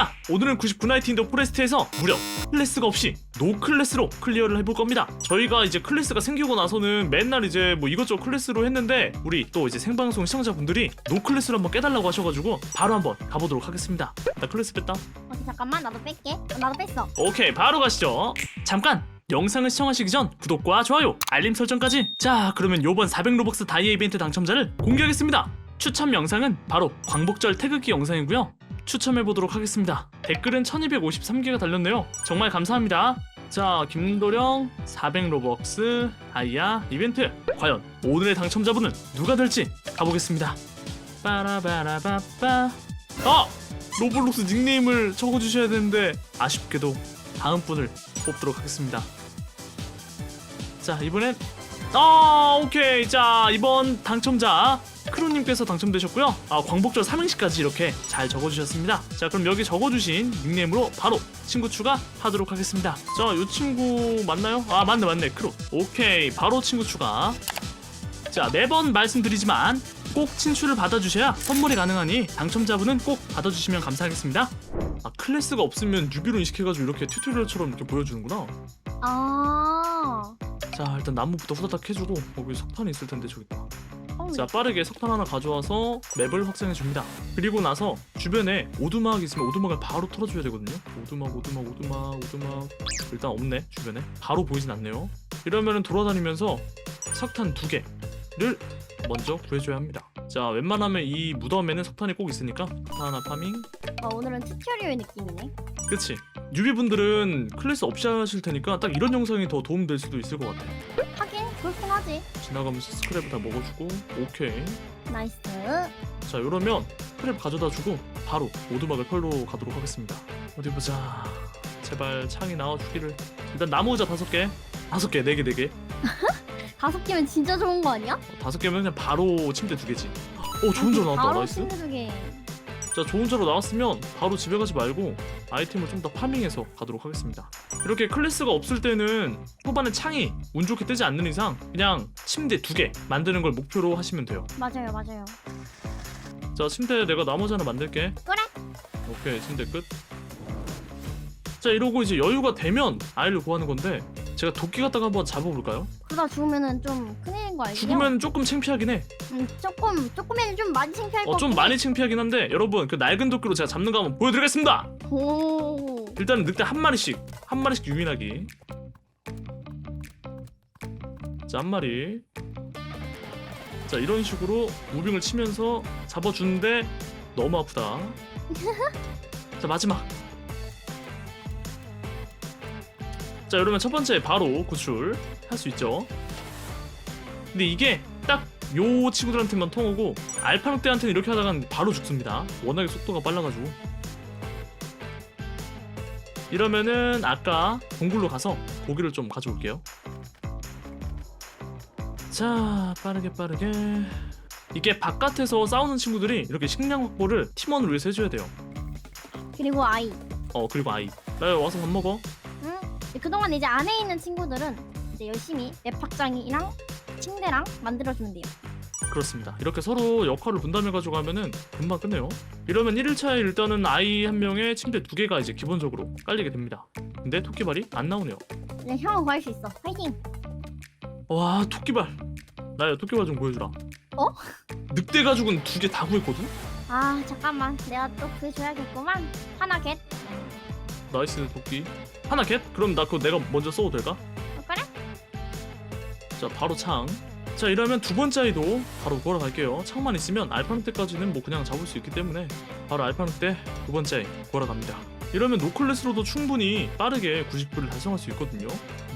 자 오늘은 99나이트 인더 포레스트에서 무려 클래스가 없이 노 클래스로 클리어를 해볼 겁니다. 저희가 이제 클래스가 생기고 나서는 맨날 이제 뭐 이것저것 클래스로 했는데 우리 또 이제 생방송 시청자분들이 노 클래스로 한번 깨달라고 하셔가지고 바로 한번 가보도록 하겠습니다. 나 클래스 뺐다. 오케이 잠깐만. 나도 뺄게. 어, 나도 뺐어. 오케이 바로 가시죠. 잠깐 영상을 시청하시기 전 구독과 좋아요 알림 설정까지. 자 그러면 요번 400 로벅스 다이아 이벤트 당첨자를 공개하겠습니다. 추첨 영상은 바로 광복절 태극기 영상이고요 추첨해 보도록 하겠습니다. 댓글은 1253개가 달렸네요. 정말 감사합니다. 자 김도령 400 로벅스 다이아 이벤트. 과연 오늘의 당첨자분은 누가 될지 가보겠습니다. 빠라바라바빠. 아! 로블록스 닉네임을 적어주셔야 되는데 아쉽게도 다음 분을 뽑도록 하겠습니다. 자 이번엔 아 오케이. 자 이번 당첨자 크루님께서 당첨되셨고요. 아 광복절 삼행시까지 이렇게 잘 적어주셨습니다. 자 그럼 여기 적어주신 닉네임으로 바로 친구 추가하도록 하겠습니다. 자 이 친구 맞나요? 아 맞네 맞네 크루. 오케이 바로 친구 추가. 자 매번 말씀드리지만 꼭 친추를 받아주셔야 선물이 가능하니 당첨자분은 꼭 받아주시면 감사하겠습니다. 아 클래스가 없으면 뉴비로 인식해가지고 이렇게 튜토리얼처럼 이렇게 보여주는구나. 아 자 일단 나무부터 후다닥 해주고 어, 여기 석탄이 있을 텐데 저기 있다. 어, 자 빠르게 석탄 하나 가져와서 맵을 확장해 줍니다. 그리고 나서 주변에 오두막 있으면 오두막을 바로 털어줘야 되거든요. 오두막 오두막 오두막 오두막 일단 없네 주변에 바로 보이진 않네요. 이러면은 돌아다니면서 석탄 두 개를 먼저 구해줘야 합니다. 자 웬만하면 이 무덤에는 석탄이 꼭 있으니까 석탄 하나 파밍. 어, 오늘은 튜토리얼 느낌이네 그치? 뉴비분들은 클래스 없이 하실 테니까 딱 이런 영상이 더 도움될 수도 있을 것 같아. 하 긴 그렇긴 하지 지나가면서 스크랩 다 먹어주고 오케이. 나이스 자 이러면 스크랩 가져다 주고 바로 오두막을 펄로 가도록 하겠습니다. 어디 보자. 제발 창이 나와주기를. 일단 나무 의자 다섯 개. 다섯 개, 네 개, 네 개. 다섯 개면 진짜 좋은 거 아니야? 어, 다섯 개면 그냥 바로 침대 두 개지. 어 좋은 자로 나왔다. 바로 나이스. 침대 두 개 자 좋은 자로 나왔으면 바로 집에 가지 말고 아이템을 좀 더 파밍해서 가도록 하겠습니다 이렇게 클래스가 없을 때는 초반에 창이 운 좋게 뜨지 않는 이상 그냥 침대 두 개 만드는 걸 목표로 하시면 돼요 맞아요 맞아요 자 침대 내가 나머지 하나 만들게 그래 오케이 침대 끝 자 이러고 이제 여유가 되면 아이를 구하는 건데 제가 도끼 갖다가 한번 잡아볼까요? 그러다 죽으면은 좀 큰일인 거 알죠? 죽으면 조금 창피하긴 해. 음, 조금 조금이면 좀 많이 창피할 것 어, 좀 같긴 해. 많이 창피하긴 한데 여러분 그 낡은 도끼로 제가 잡는 거 한번 보여드리겠습니다. 오 일단은 늑대 한 마리씩 한 마리씩 유인하기. 자 한 마리. 자 이런 식으로 무빙을 치면서 잡아주는데 너무 아프다. 자 마지막. 자 이러면 첫 번째 바로 구출 할 수 있죠. 근데 이게 딱 요 친구들한테만 통하고 알파늑대한테는 이렇게 하다간 바로 죽습니다. 워낙에 속도가 빨라가지고 이러면은 아까 동굴로 가서 고기를 좀 가져올게요. 자, 빠르게 빠르게. 이게 바깥에서 싸우는 친구들이 이렇게 식량 확보를 팀원을 위해서 해줘야 돼요. 그리고 아이 어, 그리고 아이. 나 와서 밥 먹어. 응? 그동안 이제 안에 있는 친구들은 이제 열심히 맵 확장이랑 침대랑 만들어주면 돼요 그렇습니다. 이렇게 서로 역할을 분담해 가지고 하면은 금방 끝내요. 이러면 1일차에 일단은 아이 한 명에 침대 두 개가 이제 기본적으로 깔리게 됩니다. 근데 토끼발이 안 나오네요. 이제 형은 구할 수 있어 파이팅 와, 토끼발. 나야 토끼발 좀 보여주라. 어? 늑대 가죽은 두 개 다 구했거든? 아 잠깐만 내가 또 구해줘야겠구만 하나 겟 나이스 도끼 하나 겟? 그럼 나 그거 내가 먼저 써도 될까? 어, 그래? 자 바로 창 자 이러면 두 번째 아이도 바로 구하러 갈게요. 창만 있으면 알파늑대까지는 뭐 그냥 잡을 수 있기 때문에 바로 알파늑대 두 번째 아이 구하러 갑니다. 이러면 노클래스로도 충분히 빠르게 90불을 달성할 수 있거든요.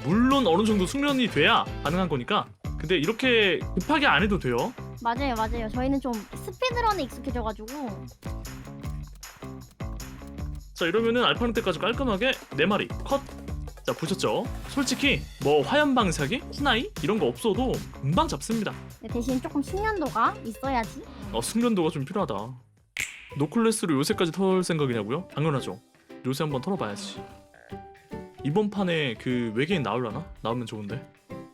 물론 어느 정도 숙련이 돼야 가능한 거니까. 근데 이렇게 급하게 안 해도 돼요. 맞아요 맞아요. 저희는 좀 스피드런에 익숙해져가지고. 자 이러면은 알파늑대까지 깔끔하게 네 마리 컷. 자 보셨죠? 솔직히 뭐 화염 방사기, 후나이 이런 거 없어도 금방 잡습니다. 대신 조금 숙련도가 있어야지 어 숙련도가 좀 필요하다. 노클래스로 요새까지 털 생각이냐고요? 당연하죠. 요새 한번 털어봐야지. 이번 판에 그 외계인 나올라나? 나오면 좋은데.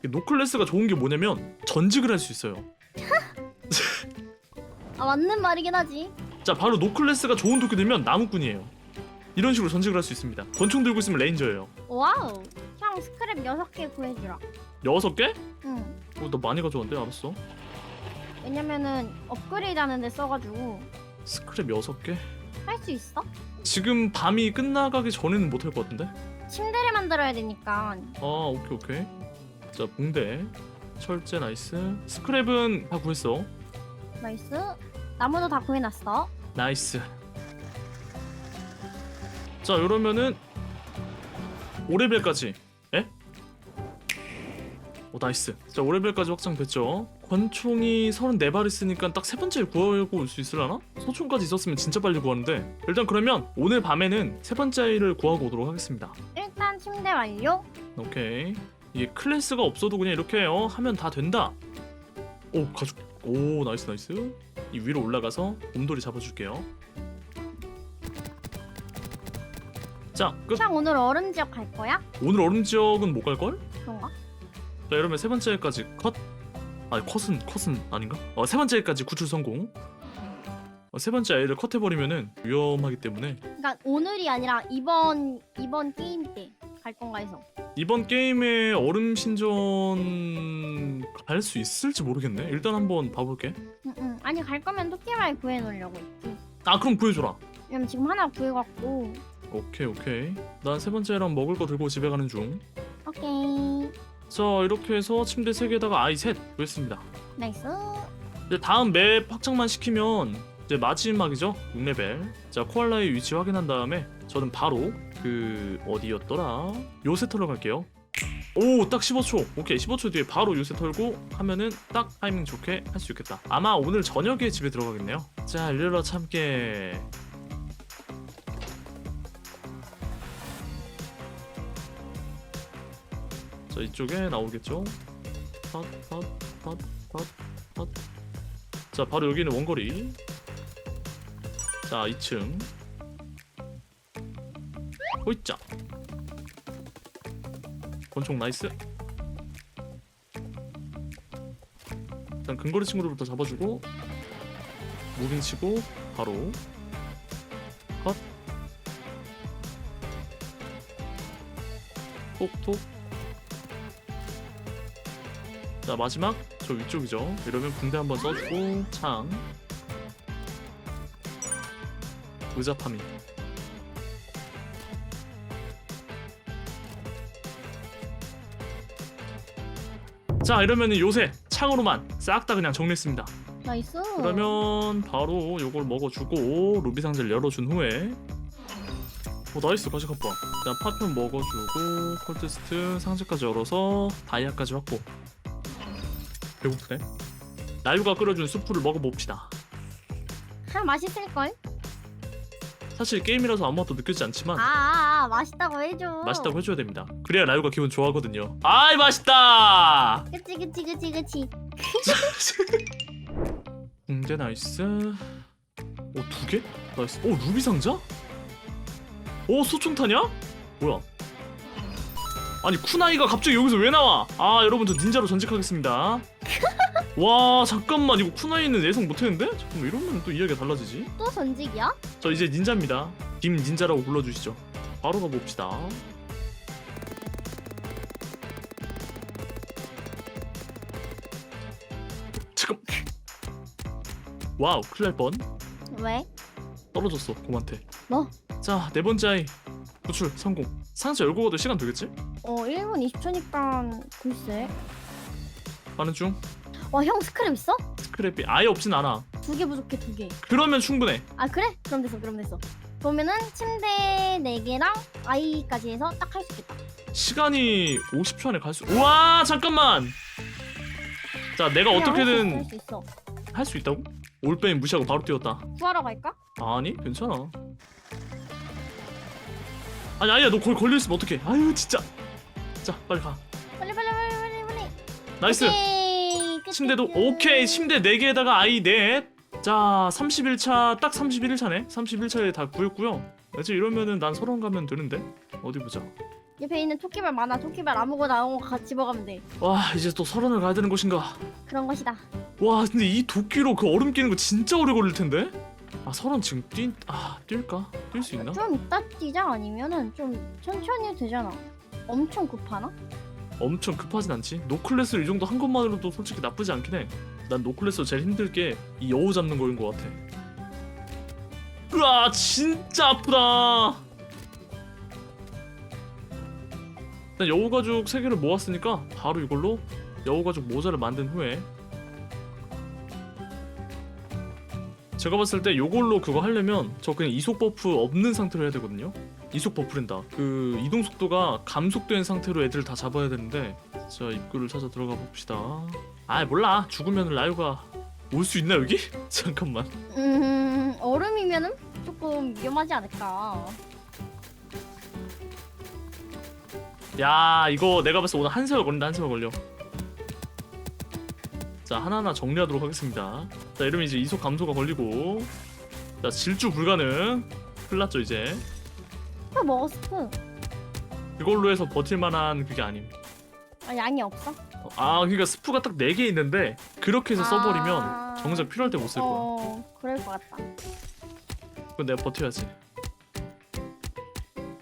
이 노클래스가 좋은 게 뭐냐면 전직을 할 수 있어요. 아 맞는 말이긴 하지 자 바로 노클래스가 좋은 도끼 들면 나무꾼이에요. 이런 식으로 전직을 할 수 있습니다 권총 들고 있으면 레인저예요 와우. 형 스크랩 6개 구해주라. 여섯 개? 응. 어, 나 많이 가져왔는데 알았어 왜냐면은 업그레이드 하는데 써가지고 스크랩 여섯 개? 할 수 있어? 지금 밤이 끝나가기 전에는 못 할 것 같은데? 침대를 만들어야 되니까. 아 오케이 오케이 자 붕대 철제 나이스 스크랩은 다 구했어 나이스. 나무도 다 구해놨어. 나이스 자 이러면은 5레벨까지. 에? 오 나이스. 자 5레벨까지 확장됐죠. 권총이 34발 있으니까 딱 세 번째 구하고 올 수 있으려나? 소총까지 있었으면 진짜 빨리 구하는데. 일단 그러면 오늘 밤에는 세 번째를 구하고 오도록 하겠습니다. 일단 침대 완료. 오케이. 이게 클래스가 없어도 그냥 이렇게 어, 하면 다 된다. 오 가죽. 오 나이스 나이스. 이 위로 올라가서 곰돌이 잡아줄게요 자 끝 형 오늘 얼음 지역 갈 거야? 오늘 얼음 지역은 못 갈 걸? 그런가? 자 이러면 세 번째까지 컷 아니 컷은 컷은 아닌가? 어, 세 번째까지 구출 성공 어, 세 번째 아이를 컷해버리면은 위험하기 때문에 그러니까 오늘이 아니라 이번 이번 게임 때 갈 건가 해서. 이번 게임에 얼음 신전 갈 수 있을지 모르겠네 일단 한번 봐볼게 응, 응. 아니 갈 거면 토끼말 구해 놓으려고 했지. 아 그럼 구해줘라 왜냐면 지금 하나 구해갖고. 오케이 오케이. 난 세 번째랑 먹을 거 들고 집에 가는 중자 오케이. 이렇게 해서 침대 3개에다가 아이 셋 구했습니다. 나이스. 이제 다음 맵 확장만 시키면 이제 마지막이죠? 6레벨. 자 코알라의 위치 확인한 다음에 저는 바로 그 어디였더라? 요새 털러 갈게요. 오 딱 15초. 오케이 15초 뒤에 바로 요새 털고 하면은 딱 타이밍 좋게 할 수 있겠다. 아마 오늘 저녁에 집에 들어가겠네요. 자 일러러 참깨 자 이쪽에 나오겠죠? 팟팟팟팟팟팟 자 바로 여기는 원거리. 자 2층. 호이짜 권총 나이스. 일단 근거리 친구들부터 잡아주고 무빙 치고 바로. 컷. 톡톡 자 마지막. 저 위쪽이죠. 이러면 붕대 한번 써주고 창. 의자 파밍 자 이러면은 요새 창으로만 싹 다 그냥 정리했습니다. 나이스. 그러면 바로 요걸 먹어주고 루비 상자를 열어준 후에. 오 나이스. 가시 갑바 일단 파편 먹어주고 컬티스트 상자까지 열어서 다이아까지 확보 배고프네 나유가 끓여준 수프를 먹어봅시다 참 맛있을 걸. 사실 게임이라서 아무 맛도 느껴지지 않지만 아, 아, 아 맛있다고 해줘. 맛있다고 해줘야 됩니다 그래야 라유가 기분 좋아하거든요 아이 맛있다 그치 그치 그치 그치. 붕대 나이스 오두 개? 나이스 오 루비 상자? 오 소총탄이야? 뭐야 아니 쿠나이가 갑자기 여기서 왜 나와 아 여러분 저 닌자로 전직하겠습니다 와 잠깐만 이거 쿠나이는 예상 못했는데? 잠깐만 이러면 또 이야기가 달라지지 또 전직이야? 저 이제 닌자입니다 김 닌자라고 불러주시죠 바로 가봅시다 잠깐 와우 큰일 날 뻔 왜? 떨어졌어 곰한테 뭐? 자 네 번째 아이 구출 성공 상자 열고 가도 시간 되겠지? 어 1분 20초니까 글쎄. 가는 중 와 형 스크랩 있어? 스크랩이 아예 없진 않아 두 개 부족해 두 개. 그러면 충분해 아 그래? 그럼 됐어 그럼 됐어. 그러면은 침대 4개랑 아이까지 해서 딱 할 수 있겠다. 시간이 50초 안에 갈 수 우와 잠깐만 자 내가 어떻게든 할수 있어. 할수 있다고? 올빼미 무시하고 바로 뛰었다 구하러 갈까? 아니 괜찮아 아니 아니야 너 거기 걸려 있으면 어떡해 아유 진짜 자 빨리 가 빨리 빨리 빨리 빨리 빨리. 나이스 오케이. 끝, 침대도 끝. 오케이 침대 4개에다가 아이 넷 자 31차 딱 31차네 31차에 다 구했고요 이제 이러면은 난 서론 가면 되는데 어디 보자 옆에 있는 토끼발 많아. 토끼발 아무거나 나온 거 같이 먹으면 돼. 와 이제 또 서론을 가야 되는 것인가 그런 것이다. 와 근데 이 도끼로 그 얼음 끼는 거 진짜 오래 걸릴 텐데 아 설원 지금 뛴.. 아 뛸까? 뛸 수 있나? 좀 이따 뛰자 아니면은 좀 천천히 되잖아. 엄청 급하나? 엄청 급하진 않지? 노클래스를 이 정도 한 것만으로도 솔직히 나쁘지 않긴 해난 노클래스로 제일 힘들 게 이 여우 잡는 거인 것 같아. 으아 진짜 아프다. 일단 여우 가죽 3개를 모았으니까 바로 이걸로 여우 가죽 모자를 만든 후에 제가 봤을 때 이걸로 그거 하려면 저 그냥 이속 버프 없는 상태로 해야 되거든요 이속 버프랜다. 그 이동 속도가 감속된 상태로 애들 다 잡아야 되는데 자 입구를 찾아 들어가 봅시다. 아 몰라 죽으면 라이오가 올 수 있나 여기? 잠깐만. 음 얼음이면은 조금 위험하지 않을까. 야 이거 내가 봤을 때 오늘 한 세월 걸린다 한 세월 걸려. 자 하나하나 정리하도록 하겠습니다. 자 이러면 이제 이속 감소가 걸리고 자 질주 불가능. 큰일 났죠 이제. 스프 먹어 스프. 이걸로 해서 버틸만한 그게 아님. 아, 양이 없어? 아 그러니까 스프가 딱 4개 있는데 그렇게 해서 써버리면 아. 정작 필요할 때 못 쓸 거야. 어 그럴 것 같다. 그건 내가 버텨야지.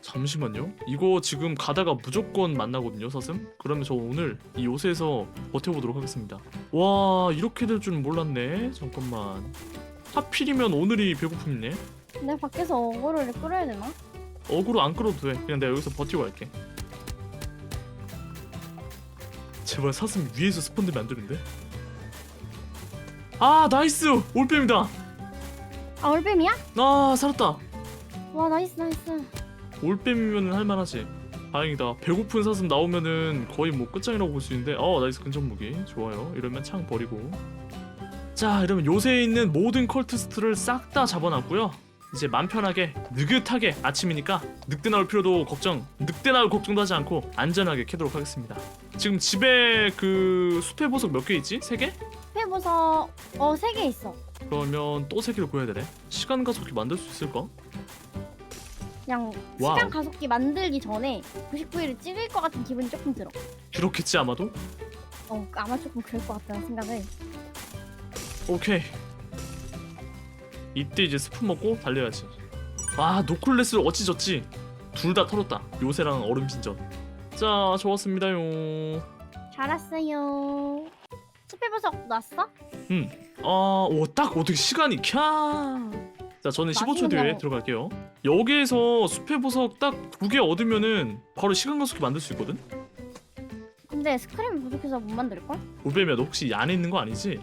잠시만요. 이거 지금 가다가 무조건 만나거든요, 사슴. 그러면 저 오늘 이 요새에서 버텨보도록 하겠습니다. 와, 이렇게 될 줄은 몰랐네. 잠깐만. 하필이면 오늘이 배고픔이네. 내가 밖에서 어그로를 끌어야 되나? 어그로 안 끌어도 돼. 그냥 내가 여기서 버티고 갈게. 제발 사슴 위에서 스폰되면 안 되는데. 아, 나이스! 올빼미다! 아 올뱀이야? 아, 살았다. 와 나이스 나이스. 올빼미면 할만하지. 다행이다. 배고픈 사슴 나오면은 거의 뭐 끝장이라고 볼 수 있는데, 어 나이스 근접 무기 좋아요. 이러면 창 버리고. 자, 이러면 요새에 있는 모든 컬티스트를 싹 다 잡아놨고요. 이제 맘 편하게 느긋하게 아침이니까 늑대 나올 필요도 걱정, 늑대 나올 걱정도 하지 않고 안전하게 캐도록 하겠습니다. 지금 집에 그 숲의 보석 몇 개 있지? 세 개? 회보서 어세 개 있어. 그러면 또 세 개를 구해야 되네. 시간 가속기 만들 수 있을까? 그냥 와우. 시간 가속기 만들기 전에 99일을 찍을 것 같은 기분이 조금 들어. 그렇겠지 아마도. 어 아마 조금 그럴 것 같다는 생각을. 오케이. 이때 이제 스프 먹고 달려야지. 아 노클레스를 어찌졌지? 둘다 털었다. 요새랑 얼음 신전. 자 좋았습니다요. 잘 왔어요. 스페 보석 났어? 아, 아오딱 어떻게 시간이 캬. 자 저는 15초 뒤에 그냥- 들어갈게요. 여기에서 숲의 보석 딱 두 개 얻으면은 바로 시간 가속기 만들 수 있거든. 근데 스크램이 부족해서 못 만들 걸? 올빼미야 너 혹시 이 안에 있는 거 아니지?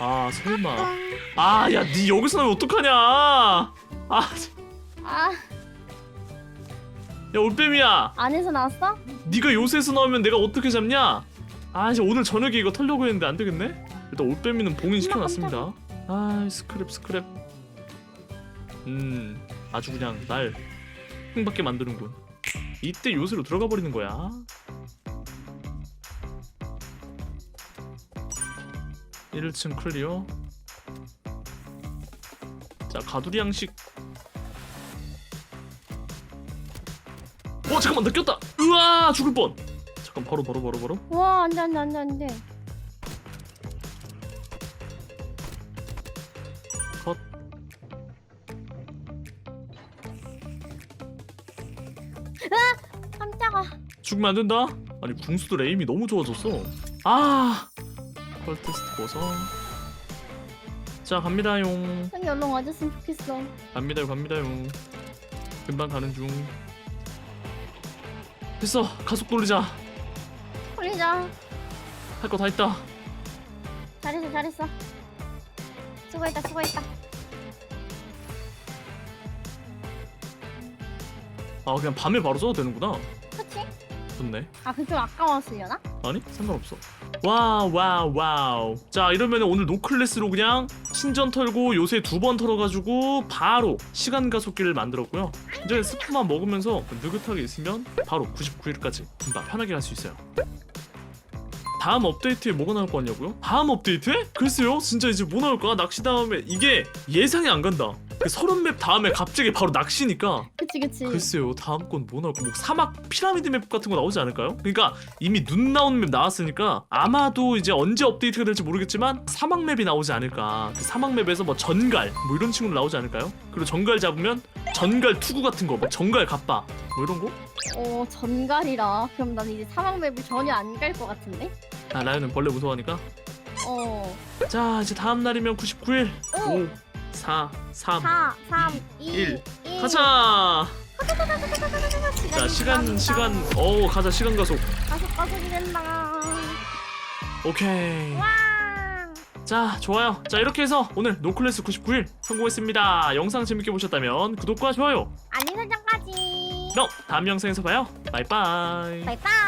아 설마. 아야 니 여기서 나면 어떡하냐? 아. 아. 야 올빼미야. 안에서 나왔어? 네가 요새에서 나오면 내가 어떻게 잡냐? 아 이제 오늘 저녁에 이거 털려고 했는데 안 되겠네? 일단 올빼미는 봉인 시켜놨습니다. 아 스크랩 스크랩. 음 아주 그냥 날 흥받게 만드는군. 이때 요새로 들어가 버리는 거야 1층 클리어. 자 가두리 양식. 어 잠깐만 느꼈다. 으아 죽을 뻔. 잠깐 바로 바로 바로 바로. 와 안돼 안돼 안돼 안돼. 컷. 깜짝아. 죽으면 안 된다? 아니 궁수들 에임이 너무 좋아졌어. 아 컬 테스트 벗어 자 갑니다용 형이 얼른 와줬으면 좋겠어. 갑니다요 갑니다요 금방 가는 중 됐어 가속 돌리자 올리자. 할 거 다 했다 잘했어 잘했어. 수고했다 수고했다. 아 그냥 밤에 바로 써도 되는구나 그치? 좋네 아 그게 좀 아까웠으려나? 아니 상관없어 와우 와우 와우. 자 이러면 오늘 노클래스로 그냥 신전 털고 요새 두 번 털어가지고 바로 시간 가속기를 만들었고요. 이제 스프만 먹으면서 느긋하게 있으면 바로 99일까지 금방 편하게 갈 수 있어요 다음 업데이트에 뭐가 나올 거 같냐고요? 다음 업데이트에? 글쎄요 진짜 이제 뭐 나올까? 낚시 다음에 이게 예상이 안 간다 그그 서른 맵 다음에 갑자기 바로 낚시니까 그치 그치. 글쎄요 다음 건 뭐 나올까 뭐 사막 피라미드 맵 같은 거 나오지 않을까요? 그러니까 이미 눈 나오는 맵 나왔으니까 아마도 이제 언제 업데이트가 될지 모르겠지만 사막 맵이 나오지 않을까 그 사막 맵에서 뭐 전갈 뭐 이런 친구들 나오지 않을까요? 그리고 전갈 잡으면 전갈 투구 같은 거 뭐 전갈 갑바 뭐 이런 거? 어 전갈이라. 그럼 난 이제 사막 맵을 전혀 안 갈 것 같은데. 아 라이언은 벌레 무서워하니까 어. 자 이제 다음 날이면 99일 오. 5 4 3 4, 3, 2, 일. 1. 가자 자 시간 시간 어 가자 시간 가속 가속 가속이 된다. 오케이 와. 자 좋아요 자 이렇게 해서 오늘 노클래스 99일 성공했습니다 영상 재밌게 보셨다면 구독과 좋아요 알림 설정까지. 그럼 다음 영상에서 봐요 바이바이 바이바이.